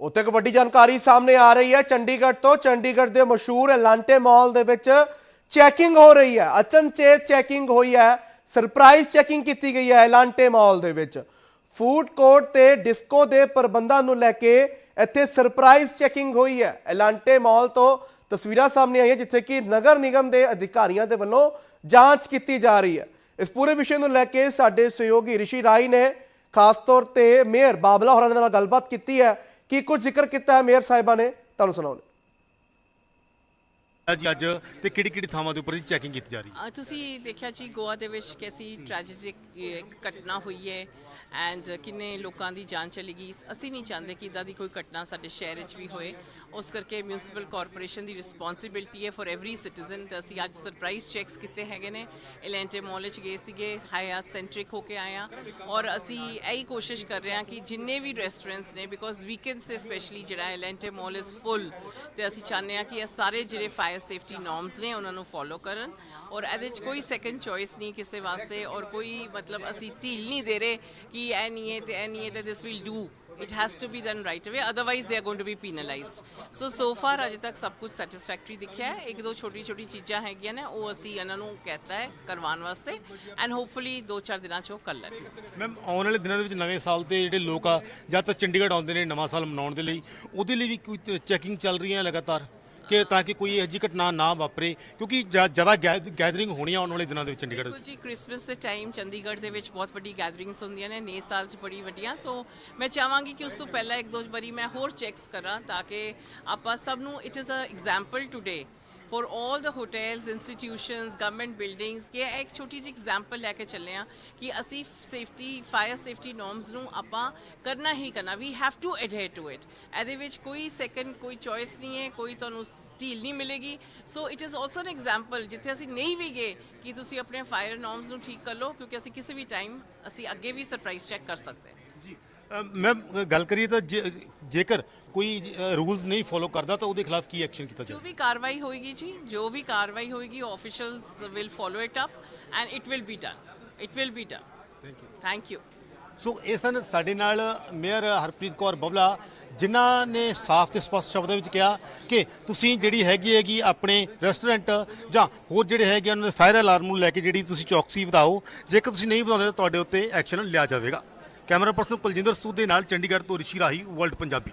ਉੱਥੇ ਇੱਕ ਵੱਡੀ ਜਾਣਕਾਰੀ ਸਾਹਮਣੇ ਆ ਰਹੀ ਹੈ। ਚੰਡੀਗੜ੍ਹ ਤੋਂ ਚੰਡੀਗੜ੍ਹ ਦੇ ਮਸ਼ਹੂਰ ਐਲਾਂਟੇ ਮਾਲ ਦੇ ਵਿੱਚ ਚੈਕਿੰਗ ਹੋ ਰਹੀ ਹੈ। ਅਚਨਚੇਤ ਚੈਕਿੰਗ ਹੋਈ ਹੈ। ਸਰਪ੍ਰਾਈਜ਼ ਚੈਕਿੰਗ ਕੀਤੀ ਗਈ ਹੈ ਐਲਾਂਟੇ ਮਾਲ ਦੇ ਵਿੱਚ। ਫੂਡ ਕੋਰਟ ਤੇ ਡਿਸਕੋ ਦੇ ਪ੍ਰਬੰਧਾਂ ਨੂੰ ਲੈ ਕੇ ਇੱਥੇ ਸਰਪ੍ਰਾਈਜ਼ ਚੈਕਿੰਗ ਹੋਈ ਹੈ। ਐਲਾਂਟੇ ਮਾਲ ਤੋਂ ਤਸਵੀਰਾਂ ਸਾਹਮਣੇ ਆਈਆਂ, ਜਿੱਥੇ ਕਿ ਨਗਰ ਨਿਗਮ ਦੇ ਅਧਿਕਾਰੀਆਂ ਦੇ ਵੱਲੋਂ ਜਾਂਚ ਕੀਤੀ ਜਾ ਰਹੀ ਹੈ। ਇਸ ਪੂਰੇ ਵਿਸ਼ੇ ਨੂੰ ਲੈ ਕੇ ਸਾਡੇ ਸਹਿਯੋਗੀ ਰਿਸ਼ੀ ਰਾਈ ਨੇ ਖਾਸ ਤੌਰ ਤੇ ਮੇਅਰ ਬਾਬਲਾ ਹੋਰਾਂ ਦੇ ਨਾਲ ਗੱਲਬਾਤ ਕੀਤੀ ਹੈ। ਕੀ ਕੁਝ ਜ਼ਿਕਰ ਕੀਤਾ ਹੈ ਮੇਅਰ ਸਾਹਿਬਾ ਨੇ? ਤੁਹਾਨੂੰ ਸੁਣਾਉਂਦੇ ਜੀ ਅੱਜ ਤੇ ਕਿਹੜੀ ਕਿਹੜੀ ਥਾਵਾਂ ਦੇ ਉੱਪਰ ਜੀ ਚੈਕਿੰਗ ਕੀਤੀ ਜਾ ਰਹੀ ਹੈ? ਤੁਸੀਂ ਦੇਖਿਆ ਜੀ ਗੋਆ ਦੇ ਵਿੱਚ ਕੈਸੀ ਟ੍ਰੈਜਿਕ ਘਟਨਾ ਹੋਈ ਹੈ। ਐਂਡ uh, ਕਿੰਨੇ ਲੋਕਾਂ ਦੀ ਜਾਨ ਚਲੀ ਗਈ? ਅਸੀਂ ਨਹੀਂ ਚਾਹੁੰਦੇ ਕਿ ਇਦਾਂ ਦੀ ਕੋਈ ਘਟਨਾ ਸਾਡੇ ਸ਼ਹਿਰ ਵਿੱਚ ਵੀ ਹੋਏ। ਉਸ ਕਰਕੇ ਮਿਊਨਿਸਪਲ ਕਾਰਪੋਰੇਸ਼ਨ ਦੀ ਰਿਸਪੌਂਸਿਬਿਲਟੀ ਹੈ ਫॉर ਐਵਰੀ ਸਿਟੀਜ਼ਨ ਤੇ ਅਸੀਂ ਅੱਜ ਸਰਪ੍ਰਾਈਜ਼ ਚੈੱਕਸ ਕੀਤੇ ਹੈਗੇ ਨੇ। ਐਲੈਂਟੇ ਮਾਲ ਵਿੱਚ ਗਏ ਸੀਗੇ ਹਾਇਆ ਸੈਂਟਰਿਕ ਹੋ ਕੇ ਆਏ ਹਾਂ। ਔਰ ਅਸੀਂ ਇਹੀ ਕੋਸ਼ਿਸ਼ ਕਰ ਰਹੇ ਹਾਂ ਕਿ ਜਿੰਨੇ ਵੀ ਰੈਸਟੋਰੈਂਟਸ ਨੇ ਬਿਕੋਜ਼ ਵੀਕਐਂਡ ਸੇ ਸਪੈਸ਼ਲੀ ਜਿਹੜਾ ਐਲੈਂਟੇ ਮਾਲ ਇਜ਼ ਫੁੱਲ ਤੇ ਅਸੀਂ ਚਾਹੁੰਦੇ ਹਾਂ ਕਿ ਇਹ ਸਾਰੇ ਜਿਹੜੇ ਫਾਇਰ ਸੇਫਟੀ ਨਾਰਮਸ ਨੇ, ਉਹਨਾਂ ਨੂੰ ਫੋਲੋ ਕਰਨ। ਔਰ ਇਹਦੇ 'ਚ ਕੋਈ ਸੈਕੰਡ ਚੋਇਸ ਨਹੀਂ ਕਿਸੇ ਵਾਸਤੇ। ਔਰ ਕੋਈ ਮਤਲਬ ਅਸੀਂ ਢੀਲ ਨਹੀਂ ਦੇ ਰਹੇ ਕਿ ਇਹ ਨਹੀਂ ਹੈ ਤੇ ਇਹ ਨਹੀਂ ਹੈ ਤੇ this will do it has to be done right away otherwise they are going to penalized so so far ਅਜੇ ਤੱਕ ਸਭ ਕੁਝ ਸੈਟੀਸਫੈਕਟਰੀ ਦਿਖਿਆ ਹੈ ਇੱਕ ਦੋ ਛੋਟੀ ਛੋਟੀ ਚੀਜ਼ਾਂ ਹੈਗੀਆਂ ਨੇ ਉਹ ਅਸੀਂ ਇਹਨਾਂ ਨੂੰ ਕਹਤਾ ਹੈ ਕਰਵਾਉਣ ਵਾਸਤੇ ਐਂਡ ਹੋਪਫੁਲੀ ਦੋ ਚਾਰ ਦਿਨਾਂ 'ਚ ਉਹ ਕਰ ਲੈਣਗੇ ਮੈਮ ਆਉਣ ਵਾਲੇ ਦਿਨਾਂ ਦੇ ਵਿੱਚ ਨਵੇਂ ਸਾਲ ਤੇ ਜਿਹੜੇ ਲੋਕ ਆ ਜਾਂ ਤਾਂ ਚੰਡੀਗੜ੍ਹ ਆਉਂਦੇ ਨੇ ਨਵਾਂ ਸਾਲ ਮਨਾਉਣ ਦੇ ਲਈ ਉਹਦੇ ਲਈ ਵੀ ਕੋਈ ਚੈਕਿੰਗ ਚੱਲ ਰਹੀ ਹੈ ਲਗਾਤਾਰ ਕਿ ਤਾਂ ਕਿ ਕੋਈ ਇਹੋ ਜਿਹੀ ਘਟਨਾ ਨਾ ਵਾਪਰੇ, ਕਿਉਂਕਿ ਜ- ਜ਼ਿਆਦਾ ਗੈਦਰਿੰਗ ਹੋਣੀ ਆਉਣ ਵਾਲੇ ਦਿਨਾਂ ਦੇ ਵਿੱਚ ਚੰਡੀਗੜ੍ਹ ਜੀ ਕ੍ਰਿਸਮਸ ਦੇ ਟਾਈਮ ਚੰਡੀਗੜ੍ਹ ਦੇ ਵਿੱਚ ਬਹੁਤ ਵੱਡੀ ਗੈਦਰਿੰਗਸ ਹੁੰਦੀਆਂ ਨੇ ਨਵੇਂ ਸਾਲ 'ਚ ਬੜੀ ਵੱਡੀਆਂ ਸੋ ਮੈਂ ਚਾਹਾਂਗੀ ਕਿ ਉਸ ਤੋਂ ਪਹਿਲਾਂ ਇੱਕ ਦੋ ਵਾਰੀ ਮੈਂ ਹੋਰ ਚੈੱਕਸ ਕਰਾਂ ਤਾਂ ਕਿ ਆਪਾਂ ਸਭ ਨੂੰ it is a example today for all the hotels, institutions, government buildings ਕਿ ਇਹ ਇੱਕ ਛੋਟੀ ਜਿਹੀ ਐਗਜ਼ਾਮਪਲ ਲੈ ਕੇ ਚੱਲੇ ਆ ਕਿ ਅਸੀਂ ਸੇਫਟੀ ਫਾਇਰ ਸੇਫਟੀ ਨੋਰਮਸ ਨੂੰ ਆਪਾਂ ਕਰਨਾ ਹੀ ਕਰਨਾ ਵੀ have to adhere to it ਇਹਦੇ ਵਿੱਚ ਕੋਈ ਸੈਕੰਡ ਕੋਈ ਚੋਇਸ ਨਹੀਂ ਹੈ ਕੋਈ ਤੁਹਾਨੂੰ ਢੀਲ ਨਹੀਂ ਮਿਲੇਗੀ so it is also an example ਜਿੱਥੇ ਅਸੀਂ ਨਹੀਂ ਵੀ ਗਏ ਕਿ ਤੁਸੀਂ ਆਪਣੇ ਫਾਇਰ ਨੋਰਮਸ ਨੂੰ ਠੀਕ ਕਰ ਲਓ ਕਿਉਂਕਿ ਅਸੀਂ ਕਿਸੇ ਵੀ ਟਾਈਮ ਅਸੀਂ ਅੱਗੇ ਵੀ ਸਰਪ੍ਰਾਈਜ਼ ਚੈੱਕ ਕਰ ਸਕਦੇ ਹਾਂ ਮੈਮ ਗੱਲ ਕਰੀਏ ਤਾਂ ਜੇ- ਜੇਕਰ ਕੋਈ ਰੂਲਸ ਨਹੀਂ ਫੋਲੋ ਕਰਦਾ ਤਾਂ ਉਹਦੇ ਖਿਲਾਫ ਕੀ ਐਕਸ਼ਨ ਕੀਤਾ ਜੋ ਜਾਵੇ? ਵੀ ਕਾਰਵਾਈ ਹੋਏਗੀ ਜੀ ਜੋ ਵੀ ਕਾਰਵਾਈ ਹੋਏਗੀ officials will follow it up and it will be done it will be done thank you thank you so ਇਹ ਸਨ ਸਾਡੇ ਨਾਲ ਮੇਅਰ ਹਰਪ੍ਰੀਤ ਕੌਰ ਬਬਲਾ ਜਿਨ੍ਹਾਂ ਨੇ ਸਾਫ਼ ਤੇ ਸਪਸ਼ਟ ਸ਼ਬਦਾਂ ਵਿੱਚ ਕਿਹਾ ਕਿ ਤੁਸੀਂ ਜਿਹੜੀ ਹੈਗੀ ਹੈਗੀ ਆਪਣੇ ਰੈਸਟੋਰੈਂਟ ਜਾਂ ਹੋਰ ਜਿਹੜੇ ਹੈਗੇ ਉਹਨਾਂ ਦੇ ਫਾਇਰ ਅਲਾਰਮ ਨੂੰ ਲੈ ਕੇ ਜਿਹੜੀ ਤੁਸੀਂ ਚੌਕਸੀ ਵਧਾਓ ਜੇਕਰ ਤੁਸੀਂ ਨਹੀਂ ਵਧਾਉਂਦੇ ਤਾਂ ਤੁਹਾਡੇ ਉੱਤੇ ਐਕਸ਼ਨ ਲਿਆ ਜਾਵੇਗਾ। ਕੈਮਰਾ ਪਰਸਨ ਕੁਲਜਿੰਦਰ ਸੂਦ ਦੇ ਨਾਲ ਚੰਡੀਗੜ੍ਹ ਤੋਂ ਰਿਸ਼ੀ ਰਾਹੀ ਵਰਲਡ ਪੰਜਾਬੀ।